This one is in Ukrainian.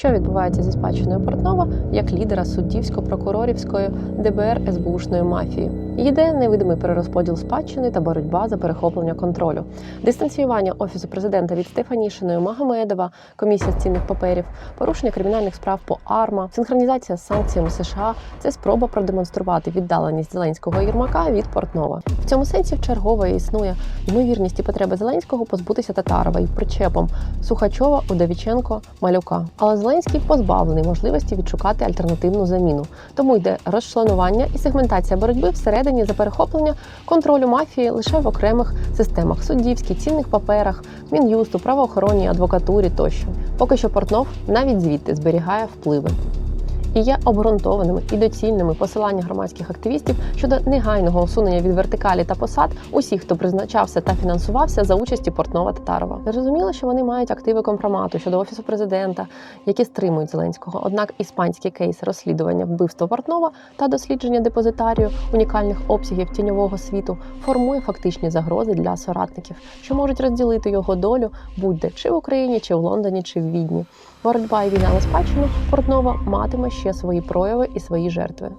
Що відбувається зі спадщиною Портнова як лідера суддівсько-прокурорівської ДБР СБУшної мафії? Йде невидимий перерозподіл спадщини та боротьба за перехоплення контролю, дистанціювання офісу президента від Стефанішиної Магомедова, комісія з цінних паперів, порушення кримінальних справ по АРМА, синхронізація з санкціями США це спроба продемонструвати віддаленість Зеленського Єрмака від Портнова. В цьому сенсі вчергово існує ймовірність і потреби Зеленського позбутися Татарова і причепом Сухачова, Удовіченко, Малюка. Але Зеленський позбавлений можливості відшукати альтернативну заміну. Тому йде розчленування і сегментація боротьби всередині за перехоплення контролю мафії лише в окремих системах суддівській, цінних паперах, мін'юсту, правоохоронній адвокатурі тощо. Поки що Портнов навіть звідти зберігає впливи. І є обґрунтованими і доцільними посилання громадських активістів щодо негайного усунення від вертикалі та посад усіх, хто призначався та фінансувався за участі Портнова Татарова. Зрозуміло, що вони мають активи компромату щодо офісу президента, які стримують Зеленського. Однак іспанський кейс розслідування вбивства Портнова та дослідження депозитарію унікальних обсягів тіньового світу формує фактичні загрози для соратників, що можуть розділити його долю будь-де чи в Україні, чи в Лондоні, чи в Відні. Боротьба і війна на спадщину Портнова матиме ще свої прояви і свої жертви.